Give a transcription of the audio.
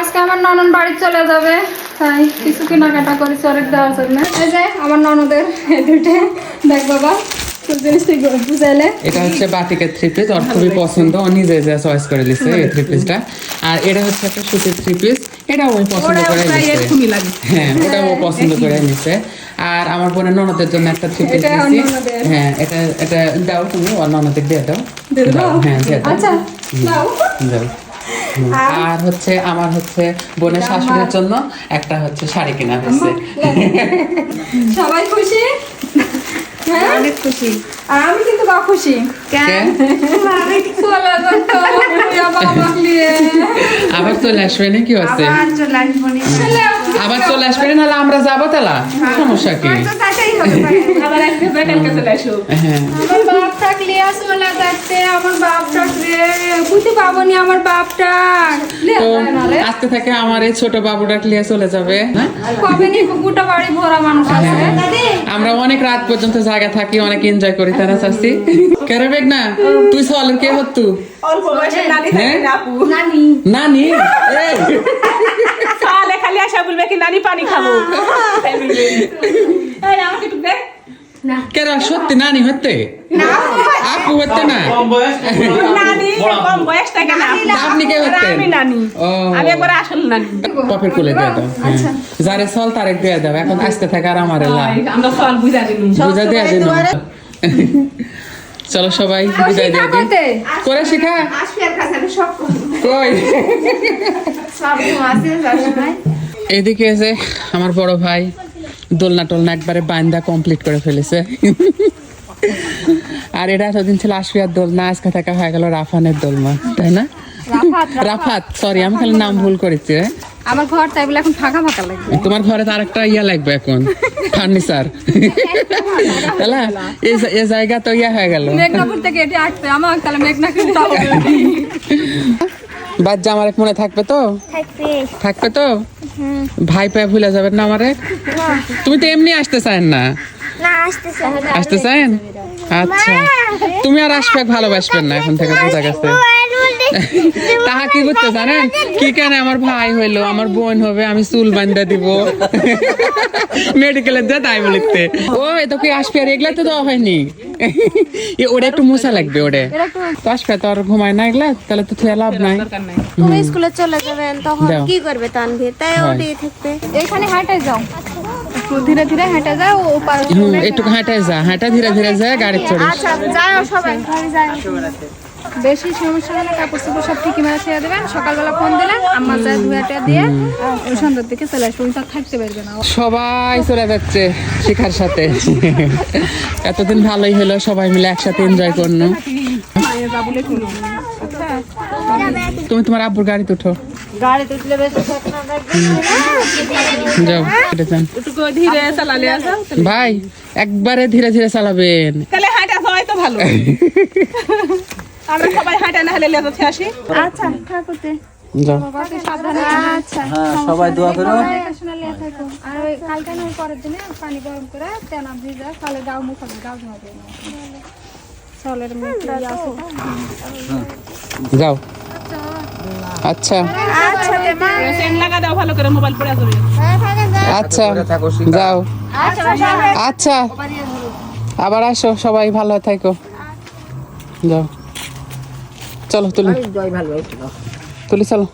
আজকে আমার ননন বাড়ি চলে যাবে তাই কিছু কেনাকাটা করে চরেক দেওয়ার জন্য। এই যে আমার ননদের এই দুইটা দেখ বাবা তোর জিনিস তুই বুঝাইলে। এটা হচ্ছে বাটিকের থ্রি পিস ওর খুবই পছন্দ। ও নিজে যা চয়েস করে দিচ্ছে এই থ্রি পিসটা আর এটা হচ্ছে একটা সুতির থ্রি পিস এটা ও পছন্দ করে নিচ্ছে হ্যাঁ ওটা ও পছন্দ করে নিচ্ছে আর আমার বোনের ননদের জন্য একটা থ্রি পিস। হ্যাঁ এটা এটা দাও তুমি ওর ননদের দিয়ে দাও। দাও, হ্যাঁ দিয়ে দাও। আচ্ছা দাও। আর হচ্ছে আমার হচ্ছে বোনের শাশুড়ির জন্য একটা হচ্ছে শাড়ি কেনা হয়েছে। সবাই খুশি? হ্যাঁ? অনেক খুশি। আর আমি কিন্তু বা খুশি। কে? চলে যাচ্ছে আমার বাবা নিয়ে। আবার চলে আসবে না কি হচ্ছে? আবার চলে আসব নি। নাহলে আমরা যাব তালা? সমস্যা কি? হ্যাঁ। আমার বাপ থাকলে আমার বাপ থাকলে বুঝতে পাবো নি আমার বাপটা আজকে থেকে আমার এই ছোট বাবুটা ক্লিয়ার চলে যাবে? কবে নি গোটা বাড়ি ভরা মানুষ আছে আমরা অনেক রাত পর্যন্ত জায়গা থাকি অনেক এনজয় করি তারা শাস্তি কেরে বেগ না তুই সলের কে হতু অল্প বয়সের নানি হ্যাঁ? নানি। নানি? সালে খালি আসা বলবে কি নানি পানি খাব। আমাকে একটু। কেরা সত্যি নানি হতে হতে না। না? আপনি কে হতেন আমি নানি। ও। আমি একবার আসল নানি। পপের কোলে দিয়ে দাও। হ্যাঁ। যারে সল তারে দিয়ে দাও। এখন আসতে থাকে আর আমার আমরা সল বুঝা দিন বুঝা দিয়ে দিন চলো সবাই বিদায় দিয়ে দিই করে শিখা। কই? এদিকে এসে আমার বড় ভাই দোলনা টোলনা একবারে বান্দা কমপ্লিট করে ফেলেছে। আর এটা এতদিন ছিল আশফিয়ার দোলনা আজকে থাকা হয়ে গেল রাফানের দোলনা তাই না? রাফাত সরি আমি খালি নাম ভুল করেছি আমার ঘর তাই বলে এখন ফাঁকা ফাঁকা লাগবে। তোমার ঘরে তো আরেকটা ইয়া লাগবে এখন ফার্নিচার। তাহলে এই এই জায়গা তো ইয়া হয়ে গেল। মেঘনাপুর থেকে এটি আসবে আমার তাহলে মেঘনা কিন্তু হবে বাচ্চা আমার এক মনে থাকবে তো? থাকবে। তো? ভাই পায়ে ভুলে যাবেন না আমারে? তুমি তো এমনি আসতে চান না না। আসতে চান আচ্ছা। তুমি আর আসবে ভালোবাসবেন না এখন থেকে বোঝা গেছে। তাহা কি করতে জানেন? কি কেন আমার ভাই হইল? আমার বোন হবে আমি চুল বান্ধা দিব। মেডিকেলের যা তাই বলিতে। ও এত কি আসবে আর এগুলা তো দেওয়া হয়নি। ওটা একটু মশা লাগবে ওরে। তো আসবে তো আর ঘুমায় না এগুলা তাহলে তো থুয়া লাভ নাই। তুমি স্কুলে চলে যাবেন তখন কি করবে তানভীর? তাই ওটাই থাকবে। এখানে হাঁটে যাও। ধীরে ধীরে হেঁটে যাও ও পার একটু হাঁটায় যা হাঁটা ধীরে ধীরে যা গাড়ি চড়িস আচ্ছা যাও সবাই বেশি সমস্যা হলে কাপড় চোপড় সব ঠিকই মেরে ছেড়ে দেবেন। সকালবেলা ফোন দিলেন আম্মা যা ধুয়াটা দিয়ে ওই সন্ধ্যার দিকে চলে আসবে উনি তো থাকতে পারবে না। সবাই চলে যাচ্ছে শিখার সাথে। এতদিন ভালোই হলো সবাই মিলে একসাথে এনজয় করল তুমি তোমার আব্বুর গাড়িতে উঠো। গাড়িতে উঠলে বেশি যাও হেঁটে যান ধীরে চালালে আসা ভাই একবারে ধীরে ধীরে চালাবেন। তাহলে হাঁটা হয় তো ভালো। আমরা সবাই হাঁটা না হলে লেজাতে আসি। আচ্ছা ঠাকুরতে যাও। সাবধানে আচ্ছা। সবাই দোয়া করো। দেখাশোনা নিয়ে থাকো। আর ওই কালকে নয় পরের দিনে পানি গরম করে তেনা ভিজা মুখ আছে যাও। আচ্ছা। আচ্ছা তে মা। সেন লাগা দাও ভালো করে মোবাইল পড়ে আসবে। আচ্ছা থাকো শিখা। যাও। আচ্ছা আচ্ছা। আবার আসো সবাই ভালো থাকো। যাও। চলো তুলি। তুলি চলো।